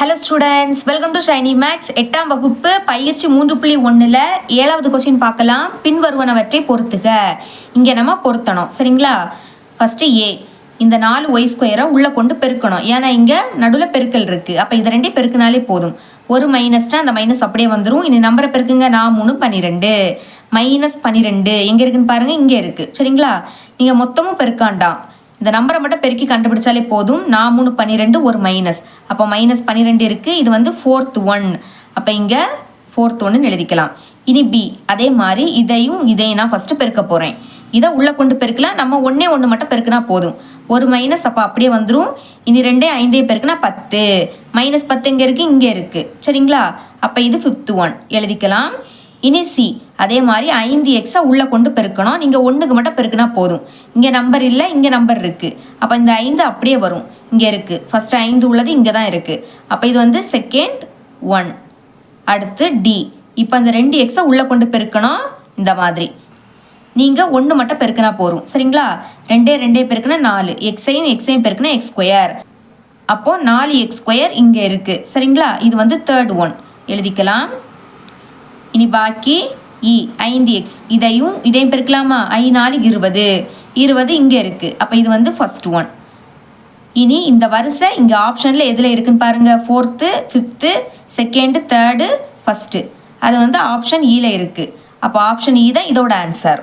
Hello students welcome to Shiny Maths எட்டாம் வகுப்பு பயிற்சி மூன்று புள்ளி ஒன்றில் ஏழாவது கொஸ்டின் பார்க்கலாம். பின்வருவனவற்றை பொறுத்துக. இங்கே நம்ம பொருத்தணும். சரிங்களா? ஃபஸ்ட்டு ஏ இந்த நாலு ஒய் ஸ்கொயரை உள்ளே கொண்டு பெருக்கணும். ஏன்னா இங்கே நடுவில் பெருக்கல் இருக்குது அப்போ இதை ரெண்டே பெருக்கினாலே போதும். ஒரு மைனஸ்னால் அந்த மைனஸ் அப்படியே வந்துடும் இந்த நம்பரை பெருக்குங்க. நான் மூணு பன்னிரெண்டு. மைனஸ் பன்னிரெண்டு. எங்கே இருக்குன்னு பாருங்கள் இங்கே இருக்குது சரிங்களா? நீங்கள் மொத்தமும் பெருக்காண்டாம். இந்த நம்பரை மட்டும் பெருக்கி கண்டுபிடிச்சாலே போதும். நான் மூணு பன்னிரெண்டு ஒரு மைனஸ் அப்போ மைனஸ் பன்னிரெண்டு இருக்குது இது வந்து ஃபோர்த் ஒன் அப்போ இங்கே ஃபோர்த் ஒன்னு எழுதிக்கலாம். இனி பி அதே மாதிரி இதையும் இதையும் நான் ஃபஸ்ட்டு பெருக்க போகிறேன் இதை உள்ளே கொண்டு பெருக்கலாம். நம்ம ஒன்றே ஒன்று மட்டும் பெருக்குனா போதும். ஒரு மைனஸ் அப்போ அப்படியே வந்துடும் இனி ரெண்டே ஐந்தே பெருக்குனா பத்து. மைனஸ் பத்து இங்கே இருக்குது இங்கே இருக்குது சரிங்களா? அப்போ இது ஃபிஃப்த் ஒன் எழுதிக்கலாம். இனி சி. அதே மாதிரி ஐந்து எக்ஸை உள்ளே கொண்டு பெருக்கணும். நீங்கள் ஒன்றுக்கு மட்டும் பெருக்கினா போதும். இங்கே நம்பர் இல்லை இங்கே நம்பர் இருக்குது அப்போ இந்த ஐந்து அப்படியே வரும். இங்கே இருக்குது ஃபஸ்ட்டு ஐந்து உள்ளது இங்கே தான் இருக்குது அப்போ இது வந்து செகண்ட் ஒன் அடுத்து டி இப்போ அந்த ரெண்டு எக்ஸை உள்ளே கொண்டு பெருக்கணும். இந்த மாதிரி. நீங்கள் ஒன்று மட்டும் பெருக்கினா போதும். சரிங்களா? ரெண்டே ரெண்டே பெருக்கினா நாலு. எக்ஸையும் எக்ஸையும் பெருக்கினா எக்ஸ் ஸ்கொயர் அப்போது நாலு எக்ஸ் ஸ்கொயர் இங்கே இருக்குது சரிங்களா? இது வந்து தேர்ட் ஒன் எழுதிக்கலாம். இனி பாக்கி இ ஐந்து எக்ஸ். இதையும் இதையும் பெருக்கலாமா? ஐ நாலு இருபது. இருபது இங்கே இருக்குது அப்போ இது வந்து ஃபஸ்ட் ஒன் இனி இந்த வரிசை இங்கே ஆப்ஷனில் எதில் இருக்குன்னு பாருங்கள் fourth fifth second third first அது வந்து ஆப்ஷன் ஈல e இருக்குது அப்போ ஆப்ஷன் இ e தான் இதோட ஆன்சர்